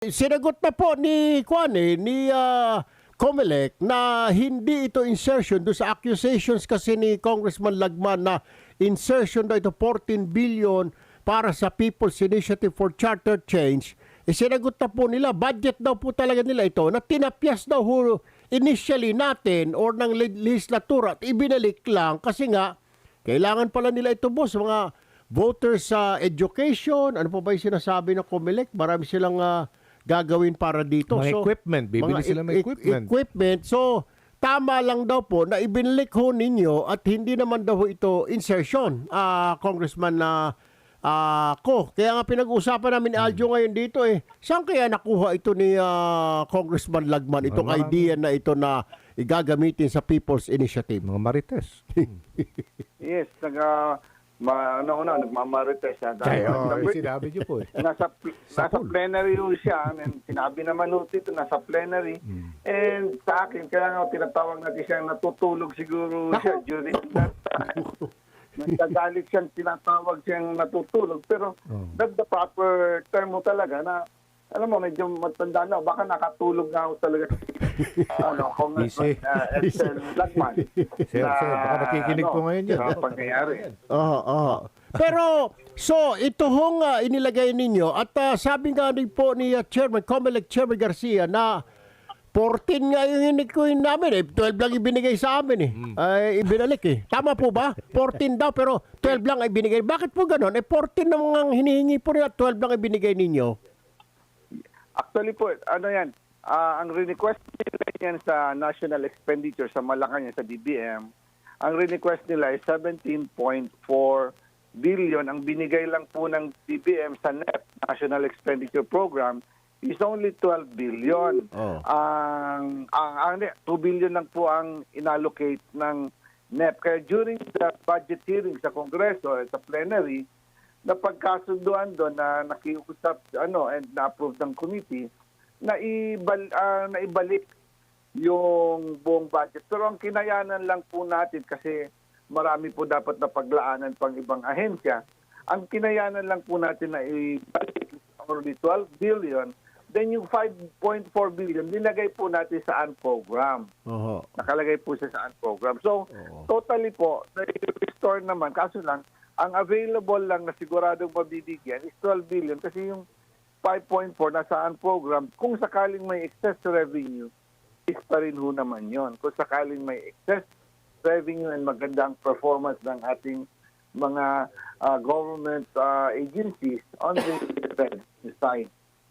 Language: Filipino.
Sinagot na po ni Kwan eh, ni ah, Comelec na hindi ito insertion do sa accusations kasi ni Congressman Lagman na insertion daw ito 14 billion para sa People's Initiative for Charter Change. Eh, sinagot na po nila, budget daw po talaga nila ito na tinapyas daw initially natin or ng le- legislatura at ibinalik lang kasi nga kailangan pala nila ito boss, mga voters sa education, ano pa ba yung sinasabi ng COMELEC? Marami silang ah, gagawin para dito. Mga equipment, bibili mga sila ng e- e- equipment. equipment. So, tama lang daw po na ibinalik ho ninyo at hindi naman daw ito insertion, ah Congressman na ah, ko. Kaya nga pinag-uusapan namin ni Aljo ngayon dito eh. Saan kaya nakuha ito ni ah, Congressman Lagman, itong Wala. idea na ito na igagamitin sa People's Initiative? Mga marites. Yes, naga ma, ano una nagmamarites siya. Kaya, oh, Nasa- sinabi niyo po eh. nasa pl- nasa plenary ho siya and sinabi naman ho dito nasa plenary. And sa akin kaya nga tinatawag natin siya natutulog siguro siya during that time. Nagagalit siyang tinatawag siyang natutulog. Pero Oh. that's the proper term mo talaga na alam mo, medyo matanda na. Baka nakatulog na ako talaga. ano, kung Easy. uh, Excel Lagman. Sir, na, sir, baka nakikinig po ngayon yan. Sa pangyayari. Oo, oo. Pero, so, ito hong ah, inilagay ninyo at ah, sabi nga rin po ni ah, Chairman, Comelec Chairman Garcia na 14 nga yung hinikuin namin eh. 12 lang ibinigay sa amin eh. Ay, ibinalik eh. Tama po ba? 14 daw pero 12 lang ay binigay. Bakit po ganon? Eh 14 na mga hinihingi po nila, 12 lang ibinigay ninyo. Actually po, ano yan, ah, ang request nila yan sa national expenditure sa Malacanang sa DBM, ang request nila ay 17.4 billion. Ang binigay lang po ng DBM sa NEP, National Expenditure Program, is only 12 billion. Oh. Ang, ang, ang 2 billion lang po ang inallocate ng NEP. Kaya during the budget hearing sa Kongreso, at sa plenary, napagkasunduan doon na nakiusap ano and na-approve ng committee na ibal, ah, na ibalik yung buong budget. Pero ang kinayanan lang po natin kasi marami po dapat na paglaanan pang ibang ahensya. Ang kinayanan lang po natin na ibalik already 12 billion, then yung 5.4 billion nilagay po natin sa UN program Oho. nakalagay po siya sa UN program. So, Oo. totally po, na-restore naman. Kaso lang, ang available lang na siguradong mabibigyan is 12 billion kasi yung 5.4 nasa UN program, kung sakaling may excess revenue, is pa rin ho naman yon. Kung sakaling may excess revenue and magandang performance ng ating mga ah, government ah, agencies on the side.